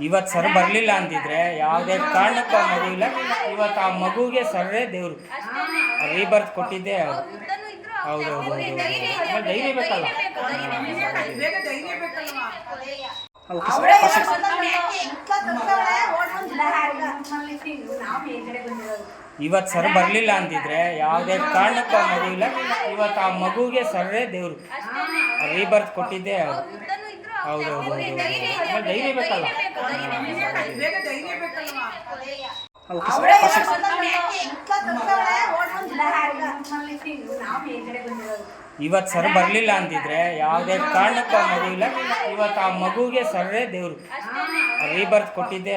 ಇವತ್ತು ಸರ್ ಬರಲಿಲ್ಲ ಅಂತಿದ್ರೆ ಯಾವುದೇ ಕಾರಣಕ್ಕೂ ಆ ಮಗು ಇಲ್ಲ. ಇವತ್ತು ಆ ಮಗುಗೆ ಸರ್ರೇ ದೇವರು. ರೀಬರ್ತ್ ಕೊಟ್ಟಿದ್ದೇ ಅವ್ರು. ಹೌದು ಹೌದು ಹೌದು ಹೌದು. ಧೈರ್ಯ ಬೇಕಲ್ಲ? ಫಸ್ಟ್ ಇವತ್ತು ಸರ್ ಬರಲಿಲ್ಲ ಅಂತಿದ್ರೆ ಯಾವುದೇ ಕಾರಣಕ್ಕೂ ಆ ಮಗು ಇಲ್ಲ. ಇವತ್ತು ಆ ಮಗುಗೆ ಸರ್ರೇ ದೇವರು. ರೀಬರ್ತ್ ಕೊಟ್ಟಿದ್ದೇ ಅವ್ರು. ಹೌದು ಧೈರ್ಯ ಬೇಕಲ್ಲ? ಇವತ್ತು ಸರ್. ಬರಲಿಲ್ಲ ಅಂತಿದ್ರೆ ಯಾವುದೇ ಕಾರಣಕ್ಕೂ ಆ ಮಗು ಇಲ್ಲ. ಇವತ್ತು ಆ ಮಗುಗೆ ಸರ್ರೇ ದೇವರು. ರೀಬರ್ತ್ ಕೊಟ್ಟಿದ್ದೇ